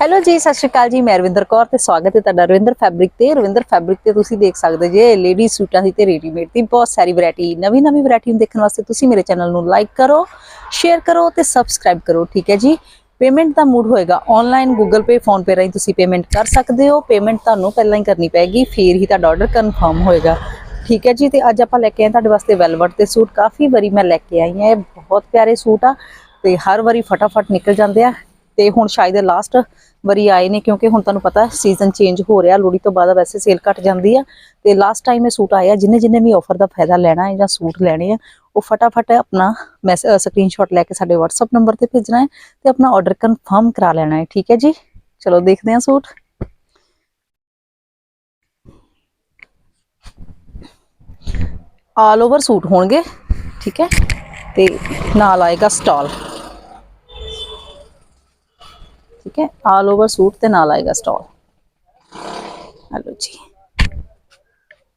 Hello ਜੀ, ਸਤਿ ਸ਼੍ਰੀ ਅਕਾਲ ਜੀ, ਮੈਂ ਰਵਿੰਦਰ ਕੌਰ ਤੇ ਸਵਾਗਤ ਹੈ ਤੁਹਾਡਾ ਰਵਿੰਦਰ ਫੈਬਰਿਕ ਤੇ। ਰਵਿੰਦਰ ਫੈਬਰਿਕ ਤੇ ਤੁਸੀਂ ਦੇਖ ਸਕਦੇ ਜੇ ਲੇਡੀ ਸੂਟਾਂ ਦੀ ਤੇ ਰੈਡੀਮੇਡ ਦੀ ਬਹੁਤ ਸਾਰੀ ਵੈਰਾਈਟੀ ਨਵੀਂ ਨਵੀਂ ਵੈਰਾਈਟੀ ਨੂੰ ਦੇਖਣ ਵਾਸਤੇ ਤੁਸੀਂ ਮੇਰੇ ਚੈਨਲ ਨੂੰ ਲਾਈਕ ਕਰੋ ਸ਼ੇਅਰ ਕਰੋ ਤੇ ਸਬਸਕ੍ਰਾਈਬ ਕਰੋ, ਠੀਕ ਹੈ ਜੀ? ਪੇਮੈਂਟ ਦਾ ਮੂਡ ਹੋਏਗਾ ਆਨਲਾਈਨ ਗੂਗਲ ਪੇ ਫੋਨ ਪੇ ਰਾਹੀਂ ਤੁਸੀਂ ਪੇਮੈਂਟ ਕਰ ਸਕਦੇ ਹੋ। ਪੇਮੈਂਟ ਤੁਹਾਨੂੰ ਪਹਿਲਾਂ ਹੀ ਕਰਨੀ ਪੈਗੀ ਫਿਰ ਹੀ ਤੁਹਾਡਾ ਆਰਡਰ ਕਨਫਰਮ ਹੋਏਗਾ। ਠੀਕ ਹੈ ਜੀ, ਤੇ ਅੱਜ ਆਪਾਂ ਲੈ ਕੇ ਆਏ ਤੁਹਾਡੇ ਵਾਸਤੇ ਵੈਲਵਟ ਦੇ ਸੂਟ। ਕਾਫੀ ਵਾਰੀ ਮੈਂ ਲੈ ਕੇ ਆਈ ਹਾਂ, ਇਹ ਬਹੁਤ ਪਿਆਰੇ ਸੂਟ ਆ ਤੇ ਹਰ ਵਾਰੀ ਫਟਾਫਟ ਨਿਕਲ ਜਾਂਦੇ ਆ। ਤੇ ਹੁਣ ਸ਼ਾਇਦ ਲਾਸਟ ਵਾਰੀ ਆਏ ਨੇ, ਕਿਉਂਕਿ ਹੁਣ ਤੁਹਾਨੂੰ ਪਤਾ ਸੀਜ਼ਨ ਚੇਂਜ ਹੋ ਰਿਹਾ, ਲੋਹੜੀ ਤੋਂ ਬਾਅਦ ਵੈਸੇ ਸੇਲ ਘਟ ਜਾਂਦੀ ਆ। ਤੇ ਲਾਸਟ ਟਾਈਮ ਇਹ ਸੂਟ ਆਇਆ ਜਿੰਨੇ ਜਿੰਨੇ ਵੀ ਆਫਰ ਦਾ ਫਾਇਦਾ ਲੈਣਾ ਹੈ ਜਾਂ ਸੂਟ ਲੈਣੇ ਆ, ਉਹ ਫਟਾਫਟ ਆਪਣਾ ਮੈਸੇਜ ਸਕਰੀਨਸ਼ਾਟ ਲੈ ਕੇ ਸਾਡੇ WhatsApp ਨੰਬਰ ਤੇ ਭੇਜਣਾ ਹੈ ਤੇ ਆਪਣਾ ਆਰਡਰ ਕਨਫਰਮ ਕਰਾ ਲੈਣਾ ਹੈ। ਠੀਕ ਹੈ ਜੀ? ਚਲੋ ਦੇਖਦੇ ਹਾਂ ਸੂਟ ਆਲ ਓਵਰ ਸੂਟ ਹੋਣਗੇ, ਠੀਕ ਹੈ? ਤੇ ਨਾਲ ਆਏਗਾ ਸਟਾਲ ਠੀਕ ਹੈ? ਆਲ ਓਵਰ ਸੂਟ ਤੇ ਨਾਲ ਆਏਗਾ ਸਟਾਲ ਹਲੋ ਜੀ।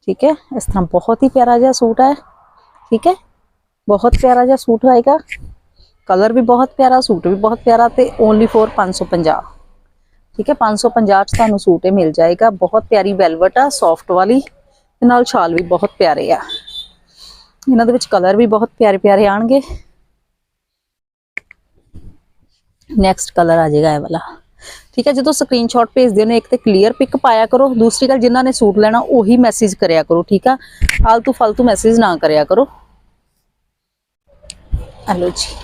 ਠੀਕ ਹੈ? ਇਸ ਤਰ੍ਹਾਂ ਬਹੁਤ ਹੀ ਪਿਆਰਾ ਜਿਹਾ ਸੂਟ ਹੈ। ਠੀਕ ਹੈ? ਬਹੁਤ ਪਿਆਰਾ ਜਿਹਾ ਸੂਟ ਆਏਗਾ। ਕਲਰ ਵੀ ਬਹੁਤ ਪਿਆਰਾ, ਸੂਟ ਵੀ ਬਹੁਤ ਪਿਆਰਾ ਤੇ ਓਨਲੀ ਫॉर 550 ਠੀਕ ਹੈ? 550 ਚ ਤੁਹਾਨੂੰ ਸੂਟ ਇਹ ਮਿਲ ਜਾਏਗਾ। ਬਹੁਤ ਪਿਆਰੀ ਵੈਲਵਟ ਆ ਸੌਫਟ ਵਾਲੀ ਤੇ ਨਾਲ ਸ਼ਾਲ ਵੀ ਬਹੁਤ ਪਿਆਰੇ ਆ। ਇਹਨਾਂ ਦੇ ਵਿੱਚ ਕਲਰ ਵੀ ਬਹੁਤ ਪਿਆਰੇ ਪਿਆਰੇ ਆਣਗੇ। ਨੈਕਸਟ ਕਲਰ ਆ ਜਾਏਗਾ ਇਹ ਵਾਲਾ। ਠੀਕ ਹੈ, ਜਦੋਂ ਸਕਰੀਨਸ਼ਾਟ ਭੇਜਦੇ ਨੇ, ਇੱਕ ਤੇ ਕਲੀਅਰ ਪਿਕ ਪਾਇਆ ਕਰੋ, ਦੂਸਰੀ ਗੱਲ ਜਿਨ੍ਹਾਂ ਨੇ ਸੂਟ ਲੈਣਾ, ਉਹੀ ਮੈਸੇਜ ਕਰਿਆ ਕਰੋ, ਠੀਕ ਆ? ਆਲਤੂ ਫालतू ਮੈਸੇਜ ਨਾ ਕਰਿਆ ਕਰੋ। ਹਲੋ ਜੀ।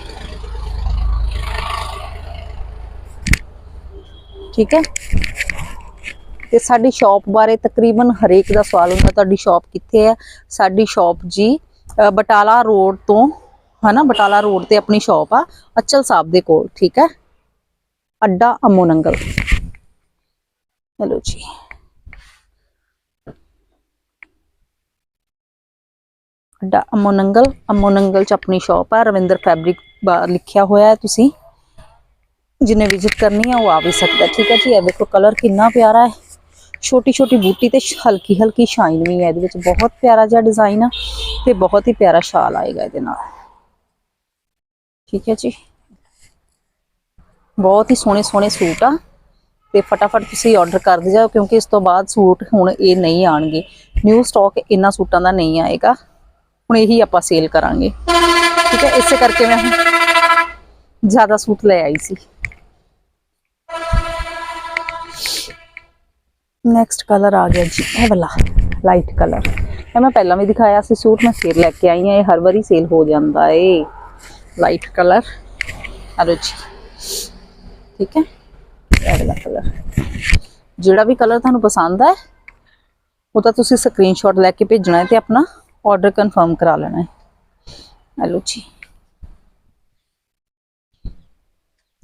ਠੀਕ ਹੈ? ਤੇ ਸਾਡੀ ਸ਼ਾਪ ਬਾਰੇ ਤਕਰੀਬਨ ਹਰੇਕ ਦਾ ਸਵਾਲ ਹੁੰਦਾ, ਤੁਹਾਡੀ ਸ਼ਾਪ ਕਿੱਥੇ ਹੈ? ਸਾਡੀ ਸ਼ਾਪ ਜੀ ਬਟਾਲਾ ਰੋਡ ਤੋਂ ਹਨਾ, ਬਟਾਲਾ ਰੋਡ ਤੇ ਆਪਣੀ ਸ਼ਾਪ ਆ, ਅਚਲ ਸਾਹਿਬ ਦੇ ਕੋਲ, ਠੀਕ ਹੈ? ਅੱਡਾ ਅਮੋ ਨੰਗਲ। ਹੈਲੋ ਜੀ। ਅੱਡਾ ਅਮੋ ਨੰਗਲ ਅਮੋ ਨੰਗਲ ਚ ਆਪਣੀ ਸ਼ਾਪ ਆ, ਰਵਿੰਦਰ ਫੈਬਰਿਕ ਬਾਹਰ ਲਿਖਿਆ ਹੋਇਆ ਹੈ ਤੁਸੀਂ। ਜਿਹਨੇ ਵਿਜ਼ਿਟ ਕਰਨੀ ਆ, ਉਹ ਆ ਵੀ ਸਕਦਾ, ਠੀਕ ਹੈ ਜੀ? ਇਹ ਦੇਖੋ ਕਲਰ ਕਿੰਨਾ ਪਿਆਰਾ ਹੈ। ਛੋਟੀ ਛੋਟੀ ਬੂਟੀ ਤੇ ਹਲਕੀ ਹਲਕੀ ਸ਼ਾਈਨ ਵੀ ਹੈ, ਇਹਦੇ ਵਿੱਚ ਬਹੁਤ ਪਿਆਰਾ ਜਿਹਾ ਡਿਜ਼ਾਈਨ ਆ ਤੇ ਬਹੁਤ ਹੀ ਪਿਆਰਾ ਸ਼ਾਲ ਆਏਗਾ ਇਹਦੇ ਨਾਲ। ਠੀਕ ਹੈ ਜੀ ਬਹੁਤ ਹੀ ਸੋਹਣੇ ਸੋਹਣੇ ਸੂਟ ਆ ਤੇ ਫਟਾਫਟ ਤੁਸੀਂ ਆਰਡਰ ਕਰ ਦਿਓ ਕਿਉਂਕਿ ਇਸ ਤੋਂ ਬਾਅਦ ਸੂਟ ਹੁਣ ਇਹ ਨਹੀਂ ਆਣਗੇ ਨਿਊ ਸਟਾਕ ਇਹਨਾਂ ਸੂਟਾਂ ਦਾ ਨਹੀਂ ਆਏਗਾ ਹੁਣ ਇਹੀ ਆਪਾਂ ਸੇਲ ਕਰਾਂਗੇ ਠੀਕ ਹੈ ਇਸੇ ਕਰਕੇ ਮੈਂ ਹੁਣ ਜ਼ਿਆਦਾ ਸੂਟ ਲੈ ਆਈ ਸੀ ਨੈਕਸਟ ਕਲਰ ਆ ਗਿਆ ਜੀ ਇਹ ਵਾਲਾ ਲਾਈਟ ਕਲਰ ਇਹ ਮੈਂ ਪਹਿਲਾਂ ਵੀ ਦਿਖਾਇਆ ਸੀ ਸੂਟ ਮੈਂ ਫੇਰ ਲੈ ਕੇ ਆਈ ਹਾਂ ਇਹ ਹਰ ਵਾਰੀ ਸੇਲ ਹੋ ਜਾਂਦਾ ਏ ਲਾਈਟ ਕਲਰ ਹਲੋ ਜੀ ਠੀਕ ਹੈ ਇਹ ਵਾਲਾ ਕਲਰ ਜਿਹੜਾ ਵੀ ਕਲਰ ਤੁਹਾਨੂੰ ਪਸੰਦ ਹੈ, ਉਹ ਤਾਂ ਤੁਸੀਂ ਸਕਰੀਨਸ਼ਾਟ ਲੈ ਕੇ ਭੇਜਣਾ ਹੈ ਤੇ ਆਪਣਾ ਆਰਡਰ ਕਨਫਰਮ ਕਰਾ ਲੈਣਾ ਹੈ। ਹਲੋ ਜੀ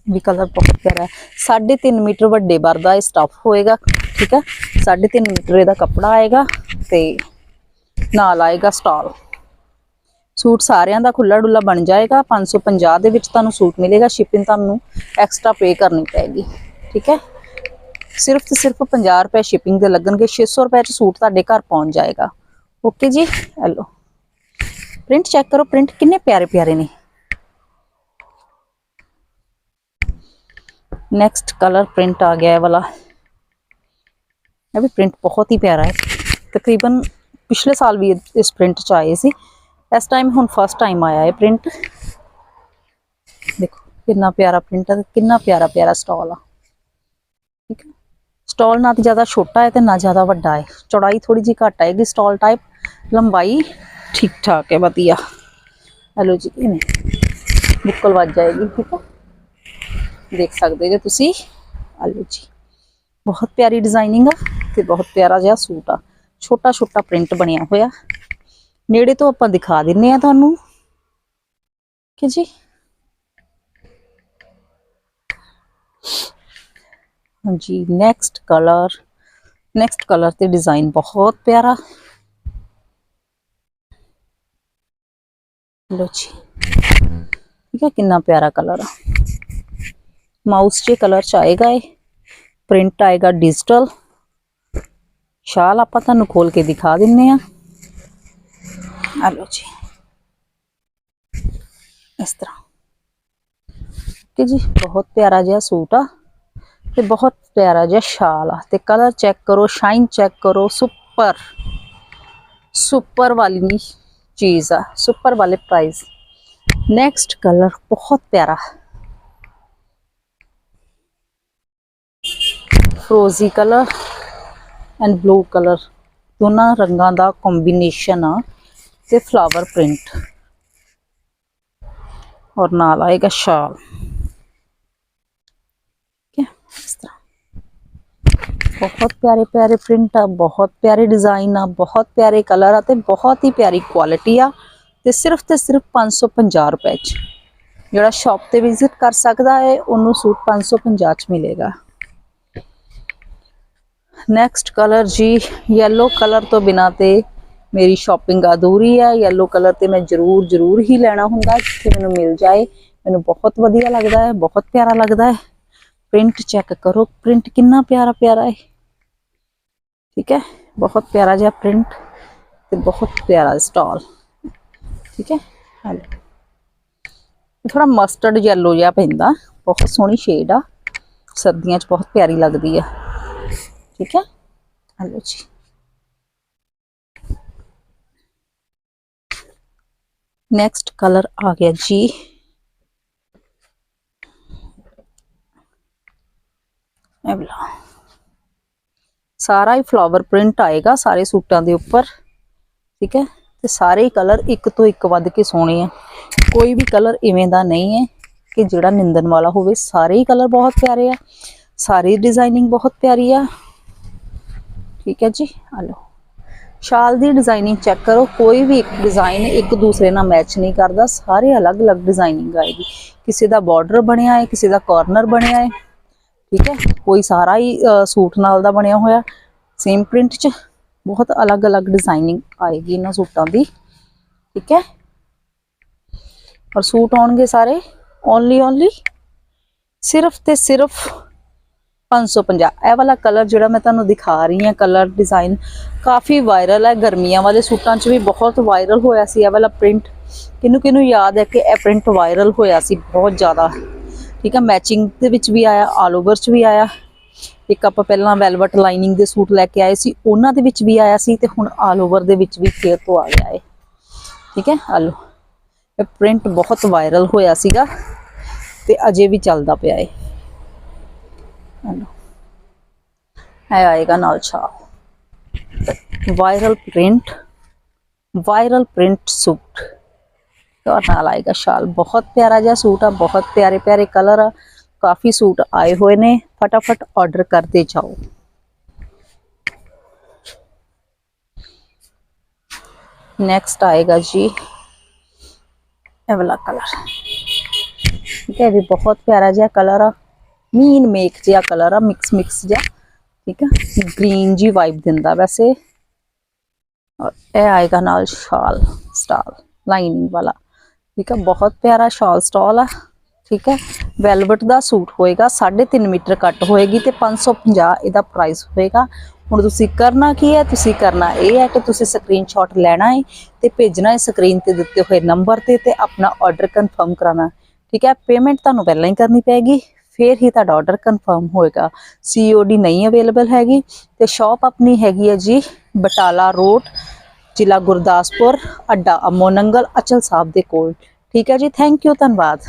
ਵੀ ਕਲਰ ਬਹੁਤ ਪਿਆਰਾ ਹੈ। 3.5 ਮੀਟਰ ਵੱਡੇ ਬਰ ਦਾ ਇਹ ਸਟਫ ਹੋਏਗਾ, ਠੀਕ ਹੈ? 3.5 ਮੀਟਰ ਇਹਦਾ ਕੱਪੜਾ ਆਏਗਾ ਤੇ ਨਾਲ ਆਏਗਾ ਸਟਾਲ ਸੂਟ ਸਾਰਿਆਂ ਦਾ ਖੁੱਲਾ ਡੁੱਲਾ ਬਣ ਜਾਏਗਾ 550 ਦੇ ਵਿੱਚ ਤੁਹਾਨੂੰ ਸੂਟ ਮਿਲੇਗਾ ਸ਼ਿਪਿੰਗ ਤੁਹਾਨੂੰ ਐਕਸਟਰਾ ਪੇ ਕਰਨੀ ਪੈਗੀ ਠੀਕ ਹੈ? ਸਿਰਫ ਤੇ ਸਿਰਫ 50 ਰੁਪਏ ਸ਼ਿਪਿੰਗ ਦੇ ਲੱਗਣਗੇ 600 ਰੁਪਏ ਚ ਸੂਟ ਤੁਹਾਡੇ ਘਰ ਪਹੁੰਚ ਜਾਏਗਾ ਓਕੇ ਜੀ? ਹਲੋ ਪ੍ਰਿੰਟ ਚੈੱਕ ਕਰੋ ਪ੍ਰਿੰਟ ਕਿੰਨੇ ਪਿਆਰੇ ਪਿਆਰੇ ਨੇ। ਨੈਕਸਟ ਕਲਰ ਪ੍ਰਿੰਟ ਆ ਗਿਆ ਹੈ ਵਾਲਾ। ਇਹ ਵੀ ਪ੍ਰਿੰਟ ਬਹੁਤ ਹੀ ਪਿਆਰਾ ਹੈ। ਤਕਰੀਬਨ ਪਿਛਲੇ ਸਾਲ ਵੀ ਇਸ ਪ੍ਰਿੰਟ ਚ ਆਏ ਸੀ। इस टाइम हूँ फस्ट टाइम आया है प्रिंट देखो कि प्यारा प्रिंट है कि प्यारा प्यारा स्टॉल आ ठीक है स्टॉल ना तो ज़्यादा छोटा है तो ना ज़्यादा व्डा है चौड़ाई थोड़ी जी घट आएगी स्टॉल टाइप लंबाई ठीक ठाक है वजी हेलो जी इन बिल्कुल वज जाएगी ठीक है देख सकते जो तीस आलो जी बहुत प्यारी डिज़ाइनिंग आ बहुत प्यारा जहा सूट आ छोटा छोटा प्रिंट बनया हुआ ਨੇੜੇ ਤੋਂ ਆਪਾਂ ਦਿਖਾ ਦਿੰਨੇ ਆ ਤੁਹਾਨੂੰ। ਕਿ ਜੀ? ਹਾਂਜੀ ਨੈਕਸਟ ਕਲਰ ਨੈਕਸਟ ਕਲਰ ਤੇ ਡਿਜ਼ਾਈਨ ਬਹੁਤ ਪਿਆਰਾ। ਲੋ ਜੀ। ਠੀਕ ਹੈ, ਕਿੰਨਾ ਪਿਆਰਾ ਕਲਰ ਆ। ਮਾਊਸ ਜੇ ਕਲਰ ਚ ਆਏਗਾ ਇਹ ਪ੍ਰਿੰਟ ਆਏਗਾ ਡਿਜੀਟਲ ਸ਼ਾਲ ਆਪਾਂ ਤੁਹਾਨੂੰ ਖੋਲ ਕੇ ਦਿਖਾ ਦਿੰਨੇ ਆ। ਆ ਲਓ ਜੀ। ਇਸ ਤਰ੍ਹਾਂ। ਕਿ ਜੀ, ਬਹੁਤ ਪਿਆਰਾ ਜਿਹਾ ਸੂਟ ਆ ਤੇ ਬਹੁਤ ਪਿਆਰਾ ਜਿਹਾ ਸ਼ਾਲ ਆ ਤੇ ਕਲਰ ਚੈੱਕ ਕਰੋ, ਸ਼ਾਈਨ ਚੈੱਕ ਕਰੋ, ਸੁਪਰ। ਸੁਪਰ ਵਾਲੀ ਚੀਜ਼ ਆ, ਸੁਪਰ ਵਾਲੇ ਪ੍ਰਾਈਸ ਨੈਕਸਟ ਕਲਰ ਬਹੁਤ ਪਿਆਰਾ। ਫਰੋਜ਼ੀ ਕਲਰ ਐਂਡ ਬਲੂ ਕਲਰ। ਦੋਨਾਂ ਰੰਗਾਂ ਦਾ ਕੰਬੀਨੇਸ਼ਨ ਆ। ਤੇ ਫਲਾਵਰ ਪ੍ਰਿੰਟ ਔਰ ਨਾਲ ਆਏਗਾ ਸ਼ਾਲ। ਇਸ ਤਰ੍ਹਾਂ। ਬਹੁਤ ਪਿਆਰੇ ਪਿਆਰੇ ਪ੍ਰਿੰਟ ਆ, ਬਹੁਤ ਪਿਆਰੇ ਡਿਜ਼ਾਈਨ ਆ, ਬਹੁਤ ਪਿਆਰੇ ਕਲਰ ਆ ਤੇ ਬਹੁਤ ਹੀ ਪਿਆਰੀ ਕੁਆਲਿਟੀ ਆ ਤੇ ਸਿਰਫ ਤੇ ਸਿਰਫ 550 ਰੁਪਏ ਚ। ਜਿਹੜਾ ਸ਼ਾਪ ਤੇ ਵਿਜ਼ਿਟ ਕਰ ਸਕਦਾ ਹੈ, ਉਹਨੂੰ ਸੂਟ 550 ਚ ਮਿਲੇਗਾ। ਨੈਕਸਟ ਕਲਰ ਜੀ, yellow ਕਲਰ ਤੋਂ ਬਿਨਾ ਤੇ ਮੇਰੀ ਸ਼ਾਪਿੰਗ ਅਧੂਰੀ ਹੈ, yellow ਕਲਰ ਤੇ ਮੈਂ ਜ਼ਰੂਰ ਜ਼ਰੂਰ ਹੀ ਲੈਣਾ ਹੁੰਦਾ ਜਿੱਥੇ ਮੈਨੂੰ ਮਿਲ ਜਾਏ। ਮੈਨੂੰ ਬਹੁਤ ਵਧੀਆ ਲੱਗਦਾ ਹੈ, ਬਹੁਤ ਪਿਆਰਾ ਲੱਗਦਾ ਹੈ। ਪ੍ਰਿੰਟ ਚੈੱਕ ਕਰੋ ਪ੍ਰਿੰਟ ਕਿੰਨਾ ਪਿਆਰਾ ਪਿਆਰਾ ਹੈ। ਠੀਕ ਹੈ? ਬਹੁਤ ਪਿਆਰਾ ਜਿਹਾ ਪ੍ਰਿੰਟ ਤੇ ਬਹੁਤ ਪਿਆਰਾ ਸਟਾਲ ਠੀਕ ਹੈ? ਹਾਲੇ ਥੋੜਾ ਮਸਟਰਡ yellow ਜਿਹਾ ਪੈਂਦਾ, ਬਹੁਤ ਸੋਹਣੀ ਸ਼ੇਡ ਆ। ਸਰਦੀਆਂ 'ਚ ਬਹੁਤ ਪਿਆਰੀ ਲੱਗਦੀ ਆ। ਠੀਕ ਹੈ? ਹਲੋ ਜੀ। ਨੈਕਸਟ ਕਲਰ ਆ ਗਿਆ ਜੀ। ਇਹ ਵਾਲਾ। ਸਾਰਾ ਹੀ ਫਲਾਵਰ ਪ੍ਰਿੰਟ ਆਏਗਾ ਸਾਰੇ ਸੂਟਾਂ ਦੇ ਉੱਪਰ। ਠੀਕ ਹੈ? ਤੇ ਸਾਰੇ ਹੀ ਕਲਰ ਇੱਕ ਤੋਂ ਇੱਕ ਵੱਧ ਕੇ ਸੋਹਣੇ ਆ। ਕੋਈ ਵੀ ਕਲਰ ਇਵੇਂ ਦਾ ਨਹੀਂ ਹੈ ਕਿ ਜਿਹੜਾ ਨਿੰਦਣ ਵਾਲਾ ਹੋਵੇ। ਸਾਰੇ ਹੀ ਕਲਰ ਬਹੁਤ ਪਿਆਰੇ ਆ। ਸਾਰੀ ਡਿਜ਼ਾਈਨਿੰਗ ਬਹੁਤ ਪਿਆਰੀ ਆ। ਠੀਕ ਹੈ ਜੀ? ਆ ਲਓ। ਸ਼ਾਲ ਦੀ ਡਿਜ਼ਾਈਨਿੰਗ ਚੈੱਕ ਕਰੋ, ਕੋਈ ਵੀ ਇੱਕ ਡਿਜ਼ਾਈਨ ਇੱਕ ਦੂਸਰੇ ਨਾਲ ਮੈਚ ਨਹੀਂ ਕਰਦਾ, ਸਾਰੇ ਅਲੱਗ-ਅਲੱਗ ਡਿਜ਼ਾਈਨਿੰਗ ਆਏਗੀ ਕਿਸੇ ਦਾ ਬਾਰਡਰ ਬਣਿਆ ਹੈ, ਕਿਸੇ ਦਾ ਕਾਰਨਰ ਬਣਿਆ ਹੈ, ਠੀਕ ਹੈ? ਕੋਈ ਸਾਰਾ ਹੀ ਸੂਟ ਨਾਲ ਦਾ ਬਣਿਆ ਹੋਇਆ ਸੇਮ ਪ੍ਰਿੰਟ 'ਚ ਬਹੁਤ ਅਲੱਗ-ਅਲੱਗ ਡਿਜ਼ਾਈਨਿੰਗ ਆਏਗੀ ਇਹਨਾਂ ਸੂਟਾਂ ਦੀ, ਠੀਕ ਹੈ? ਔਰ ਸੂਟ ਆਉਣਗੇ ਸਾਰੇ ਓਨਲੀ ਓਨਲੀ ਸਿਰਫ ਤੇ ਸਿਰਫ 550 ਇਹ ਵਾਲਾ ਕਲਰ ਜਿਹੜਾ ਮੈਂ ਤੁਹਾਨੂੰ ਦਿਖਾ ਰਹੀ ਹਾਂ ਕਲਰ ਡਿਜ਼ਾਈਨ ਕਾਫੀ ਵਾਇਰਲ ਹੈ ਗਰਮੀਆਂ ਵਾਲੇ ਸੂਟਾਂ 'ਚ ਵੀ ਬਹੁਤ ਵਾਇਰਲ ਹੋਇਆ ਸੀ ਇਹ ਵਾਲਾ ਪ੍ਰਿੰਟ ਕਿਹਨੂੰ ਕਿਹਨੂੰ ਯਾਦ ਹੈ ਕਿ ਇਹ ਪ੍ਰਿੰਟ ਵਾਇਰਲ ਹੋਇਆ ਸੀ ਬਹੁਤ ਜ਼ਿਆਦਾ। ਠੀਕ ਹੈ ਮੈਚਿੰਗ ਦੇ ਵਿੱਚ ਵੀ ਆਇਆ ਆਲ ਓਵਰ 'ਚ ਵੀ ਆਇਆ। ਇੱਕ ਆਪਾਂ ਪਹਿਲਾਂ ਵੈਲਵਟ ਲਾਈਨਿੰਗ ਦੇ ਸੂਟ ਲੈ ਕੇ ਆਏ ਸੀ, ਉਹਨਾਂ ਦੇ ਵਿੱਚ ਵੀ ਆਇਆ ਸੀ ਤੇ ਹੁਣ ਆਲ ਓਵਰ ਦੇ ਵਿੱਚ ਵੀ ਫੇਰ ਤੋਂ ਆ ਗਿਆ ਹੈ ਠੀਕ ਹੈ ਆ ਇਹ ਪ੍ਰਿੰਟ ਬਹੁਤ ਵਾਇਰਲ ਹੋਇਆ ਸੀਗਾ ਤੇ ਅਜੇ ਵੀ ਚੱਲਦਾ ਪਿਆ ਹੈ ਹਲੋ ਹੈ ਆਏਗਾ ਨਾਲ ਛਾਪ viral print viral print suit ਔਰ ਨਾਲ ਆਏਗਾ ਸ਼ਾਲ ਬਹੁਤ ਪਿਆਰਾ ਜਿਹਾ ਸੂਟ ਆ ਬਹੁਤ ਪਿਆਰੇ ਪਿਆਰੇ ਕਲਰ ਆ ਕਾਫੀ ਸੂਟ ਆਏ ਹੋਏ ਨੇ ਫਟਾਫਟ ਆਰਡਰ ਕਰਦੇ ਜਾਓ ਨੈਕਸਟ ਆਏਗਾ ਜੀ ਇਹ ਵਾਲਾ ਕਲਰ ਠੀਕ ਹੈ ਇਹ ਵੀ ਬਹੁਤ ਪਿਆਰਾ ਜਿਹਾ ਕਲਰ ਆ ਮੀਨ ਮੇਕ ਜਿਹਾ ਕਲਰ ਆ, ਮਿਕਸ ਮਿਕਸ ਜਿਹਾ, ਠੀਕ ਆ? ਗ੍ਰੀਨ ਜੀ ਵਾਈਬ ਦਿੰਦਾ ਵੈਸੇ। ਔਰ ਇਹ ਆਏਗਾ ਨਾਲ ਸ਼ਾਲ, ਸਟਾਲ, ਲਾਈਨਿੰਗ ਵਾਲਾ। ਠੀਕ ਆ? ਬਹੁਤ ਪਿਆਰਾ ਸ਼ਾਲ ਸਟਾਲ ਆ, ਠੀਕ ਹੈ ਵੈਲਵਟ ਦਾ ਸੂਟ ਹੋਏਗਾ 3.5 ਮੀਟਰ ਕੱਟ ਹੋਏਗੀ ਤੇ 550 ਇਹਦਾ ਪ੍ਰਾਈਸ ਹੋਏਗਾ। ਹੁਣ ਤੁਸੀਂ ਕਰਨਾ ਕੀ ਹੈ? ਤੁਸੀਂ ਕਰਨਾ ਇਹ ਹੈ ਕਿ ਤੁਸੀਂ ਸਕਰੀਨਸ਼ਾਟ ਲੈਣਾ ਹੈ ਤੇ ਭੇਜਣਾ ਹੈ ਸਕਰੀਨ ਤੇ ਦਿੱਤੇ ਹੋਏ ਨੰਬਰ ਤੇ ਤੇ ਆਪਣਾ ਆਰਡਰ ਕਨਫਰਮ ਕਰਾਣਾ ਠੀਕ ਹੈ ਪੇਮੈਂਟ ਤੁਹਾਨੂੰ ਪਹਿਲਾਂ ਹੀ ਕਰਨੀ ਪੈਗੀ ਫਿਰ ਹੀ ਤੁਹਾਡਾ ਆਰਡਰ ਕਨਫਰਮ ਹੋਏਗਾ। ਸੀਓਡੀ ਨਹੀਂ ਅਵੇਲੇਬਲ ਹੈਗੀ ਤੇ ਸ਼ਾਪ ਆਪਣੀ ਹੈਗੀ ਹੈ ਜੀ ਬਟਾਲਾ ਰੋਡ, ਜ਼ਿਲ੍ਹਾ ਗੁਰਦਾਸਪੁਰ, ਅੱਡਾ ਅਮੋਨੰਗਲ, ਅਚਲ ਸਾਹਿਬ ਦੇ ਕੋਲ। ਠੀਕ ਹੈ ਜੀ ਥੈਂਕ ਯੂ ਧੰਨਵਾਦ।